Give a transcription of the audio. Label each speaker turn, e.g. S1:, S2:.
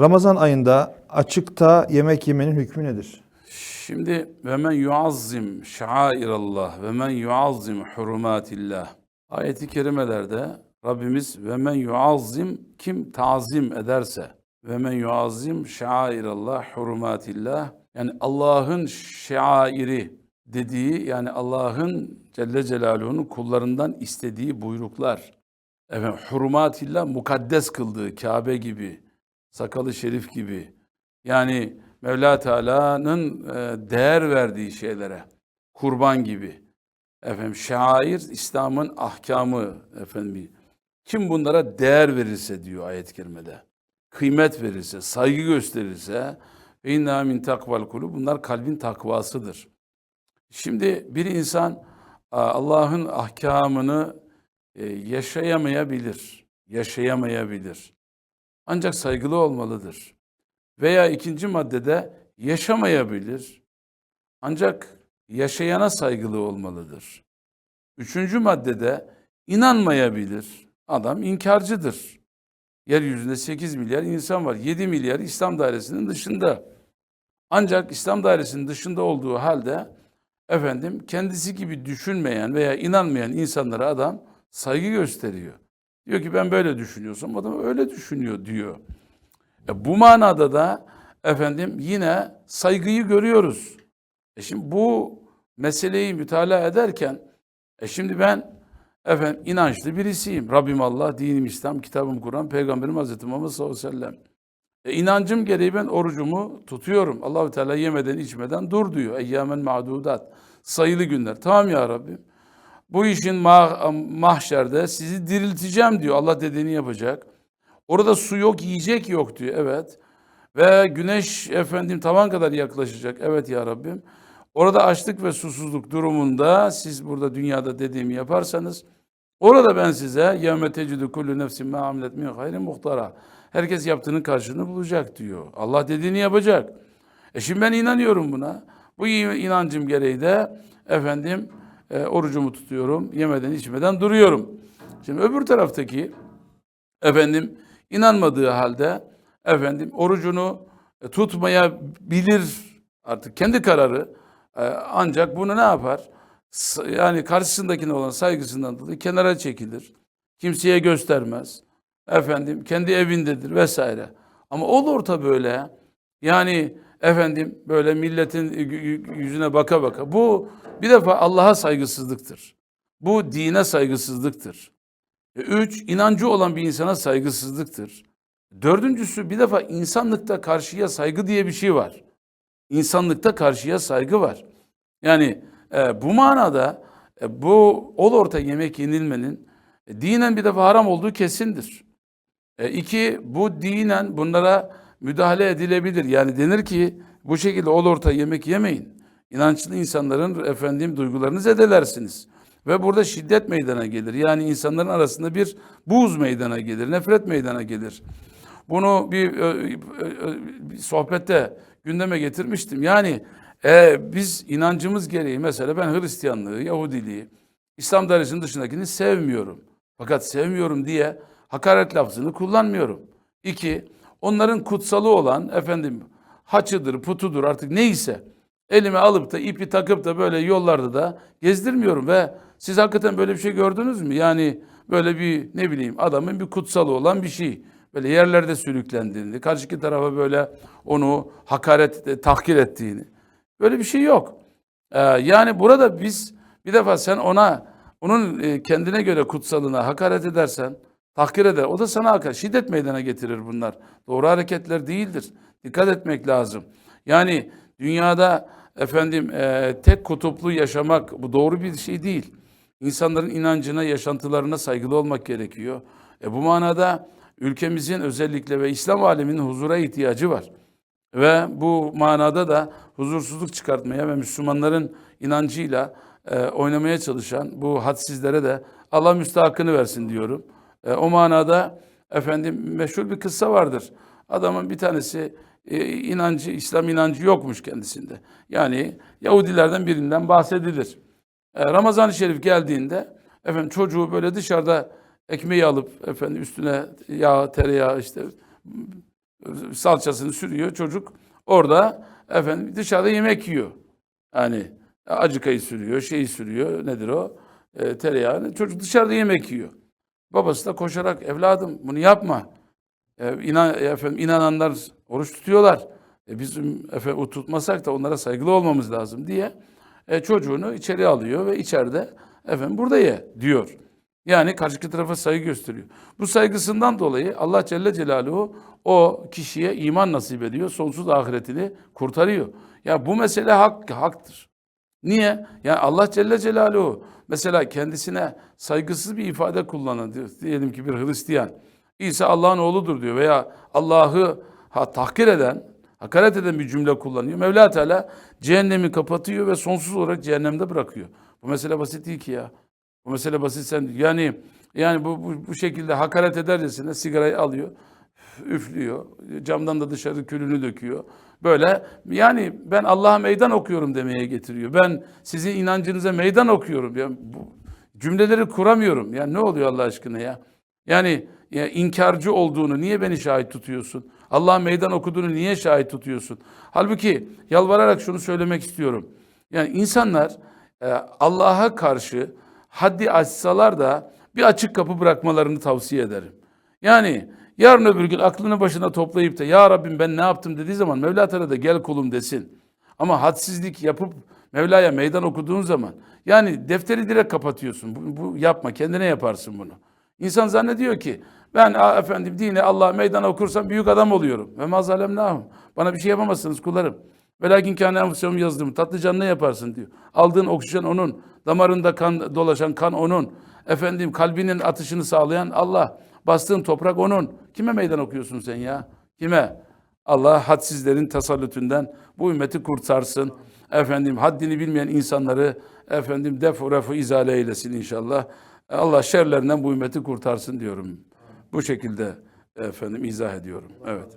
S1: Ramazan ayında açıkta yemek yemenin hükmü nedir?
S2: Şimdi ve men yuazzim şairallah ve men yuazzim hurumatillah. Ayeti kerimelerde Rabbimiz ve men yuazzim kim tazim ederse ve men yuazzim şairallah hurumatillah yani Allah'ın şairi dediği yani Allah'ın Celle Celaluhu'nun kullarından istediği buyruklar. Efendim hurumatillah mukaddes kıldığı Kabe gibi, sakalı şerif gibi. Yani Mevla Teala'nın e, değer verdiği şeylere, kurban gibi. Efendim şair İslam'ın ahkamı efendim. Kim bunlara değer verirse diyor ayet-i kerimede. Kıymet verirse, saygı gösterirse inna min takval kulu bunlar kalbin takvasıdır. Şimdi bir insan Allah'ın ahkamını e, yaşayamayabilir. Yaşayamayabilir. Ancak saygılı olmalıdır. Veya ikinci maddede yaşamayabilir. Ancak yaşayana saygılı olmalıdır. Üçüncü maddede inanmayabilir. Adam inkarcıdır. Yeryüzünde 8 milyar insan var. 7 milyar İslam dairesinin dışında. Ancak İslam dairesinin dışında olduğu halde efendim kendisi gibi düşünmeyen veya inanmayan insanlara adam saygı gösteriyor. Diyor ki ben böyle düşünüyorsam adam öyle düşünüyor diyor. E bu manada da efendim yine saygıyı görüyoruz. E şimdi bu meseleyi mütalaa ederken e şimdi ben efendim inançlı birisiyim. Rabbim Allah, dinim İslam, kitabım Kur'an, peygamberim Hazreti Muhammed sallallahu aleyhi ve sellem. E inancım gereği ben orucumu tutuyorum. Allahu Teala yemeden içmeden dur diyor. Eyyamen ma'dudat. Sayılı günler. Tamam ya Rabbim. Bu işin mah- mahşerde sizi dirilteceğim diyor. Allah dediğini yapacak. Orada su yok, yiyecek yok diyor. Evet. Ve güneş efendim tavan kadar yaklaşacak. Evet ya Rabbim. Orada açlık ve susuzluk durumunda siz burada dünyada dediğimi yaparsanız orada ben size yevme tecidü kullu nefsin ma amilet min hayrin muhtara. Herkes yaptığının karşılığını bulacak diyor. Allah dediğini yapacak. E şimdi ben inanıyorum buna. Bu inancım gereği de efendim e, orucumu tutuyorum. Yemeden içmeden duruyorum. Şimdi öbür taraftaki efendim inanmadığı halde efendim orucunu e, tutmayabilir artık kendi kararı E, ancak bunu ne yapar? Yani karşısındakine olan saygısından dolayı kenara çekilir. Kimseye göstermez. Efendim kendi evindedir vesaire. Ama olur da böyle yani efendim böyle milletin yüzüne baka baka bu bir defa Allah'a saygısızlıktır. Bu dine saygısızlıktır. E, Üç, inancı olan bir insana saygısızlıktır. Dördüncüsü bir defa insanlıkta karşıya saygı diye bir şey var. İnsanlıkta karşıya saygı var. Yani e, bu manada e, bu ol orta yemek yenilmenin e, dinen bir defa haram olduğu kesindir. E, iki, bu dinen bunlara müdahale edilebilir. Yani denir ki bu şekilde ol orta yemek yemeyin. İnançlı insanların efendim duygularını zedelersiniz. Ve burada şiddet meydana gelir. Yani insanların arasında bir buz meydana gelir, nefret meydana gelir. Bunu bir, bir sohbette gündeme getirmiştim. Yani e, biz inancımız gereği mesela ben Hristiyanlığı, Yahudiliği, İslam dairesinin dışındakini sevmiyorum. Fakat sevmiyorum diye hakaret lafzını kullanmıyorum. İki, onların kutsalı olan efendim haçıdır, putudur artık neyse elime alıp da ipi takıp da böyle yollarda da gezdirmiyorum ve siz hakikaten böyle bir şey gördünüz mü? Yani böyle bir ne bileyim adamın bir kutsalı olan bir şey. Böyle yerlerde sürüklendiğini, karşıki tarafa böyle onu hakaret, tahkir ettiğini. Böyle bir şey yok. Ee, yani burada biz bir defa sen ona onun e, kendine göre kutsalına hakaret edersen, tahkir eder. O da sana hakaret. Şiddet meydana getirir bunlar. Doğru hareketler değildir. Dikkat etmek lazım. Yani dünyada efendim e, tek kutuplu yaşamak bu doğru bir şey değil. İnsanların inancına, yaşantılarına saygılı olmak gerekiyor. E, bu manada ülkemizin özellikle ve İslam aleminin huzura ihtiyacı var. Ve bu manada da huzursuzluk çıkartmaya ve Müslümanların inancıyla e, oynamaya çalışan bu hadsizlere de Allah müstahakını versin diyorum. E, o manada efendim meşhur bir kıssa vardır. Adamın bir tanesi e, inancı, İslam inancı yokmuş kendisinde. Yani Yahudilerden birinden bahsedilir. E, Ramazan-ı Şerif geldiğinde efendim çocuğu böyle dışarıda ekmeği alıp efendim üstüne yağ, tereyağı işte salçasını sürüyor çocuk orada efendim dışarıda yemek yiyor. Yani acıkayı sürüyor, şeyi sürüyor. Nedir o? E, tereyağını. Çocuk dışarıda yemek yiyor. Babası da koşarak evladım bunu yapma. E, inan, efendim, inananlar oruç tutuyorlar. E, bizim efendim, o tutmasak da onlara saygılı olmamız lazım diye e, çocuğunu içeri alıyor ve içeride efendim burada ye diyor. Yani karşıki tarafa saygı gösteriyor. Bu saygısından dolayı Allah Celle Celaluhu o kişiye iman nasip ediyor. Sonsuz ahiretini kurtarıyor. Ya bu mesele hak, haktır. Niye? Yani Allah Celle Celaluhu mesela kendisine saygısız bir ifade kullanan. Diyelim ki bir Hristiyan. İsa Allah'ın oğludur diyor veya Allah'ı ha, tahkir eden, hakaret eden bir cümle kullanıyor. Mevla Teala cehennemi kapatıyor ve sonsuz olarak cehennemde bırakıyor. Bu mesele basit değil ki ya. Bu mesele basit sen yani yani bu, bu, bu şekilde hakaret edercesine sigarayı alıyor, üflüyor, camdan da dışarı külünü döküyor. Böyle yani ben Allah'a meydan okuyorum demeye getiriyor. Ben sizin inancınıza meydan okuyorum. Ya bu cümleleri kuramıyorum. Ya ne oluyor Allah aşkına ya? Yani ya inkarcı olduğunu niye beni şahit tutuyorsun? Allah'a meydan okuduğunu niye şahit tutuyorsun? Halbuki yalvararak şunu söylemek istiyorum. Yani insanlar e, Allah'a karşı haddi açsalar da bir açık kapı bırakmalarını tavsiye ederim. Yani yarın öbür gün aklını başına toplayıp da ya Rabbim ben ne yaptım dediği zaman Mevla Teala da gel kulum desin. Ama hadsizlik yapıp Mevla'ya meydan okuduğun zaman yani defteri direkt kapatıyorsun. Bu, bu yapma kendine yaparsın bunu. İnsan zannediyor ki ben "Aa, efendim dine Allah meydan okursam büyük adam oluyorum. Ve mazalem nahum. Bana bir şey yapamazsınız kullarım. Ve lakin kâne enfusehum yazdım. Tatlı canlı yaparsın diyor. Aldığın oksijen onun. Damarında kan dolaşan kan onun. Efendim kalbinin atışını sağlayan Allah. Bastığın toprak onun. Kime meydan okuyorsun sen ya? Kime? Allah hadsizlerin tasallütünden bu ümmeti kurtarsın. Efendim haddini bilmeyen insanları efendim defu refu izale eylesin inşallah. Allah şerlerinden bu ümmeti kurtarsın diyorum. Bu şekilde efendim izah ediyorum. Evet.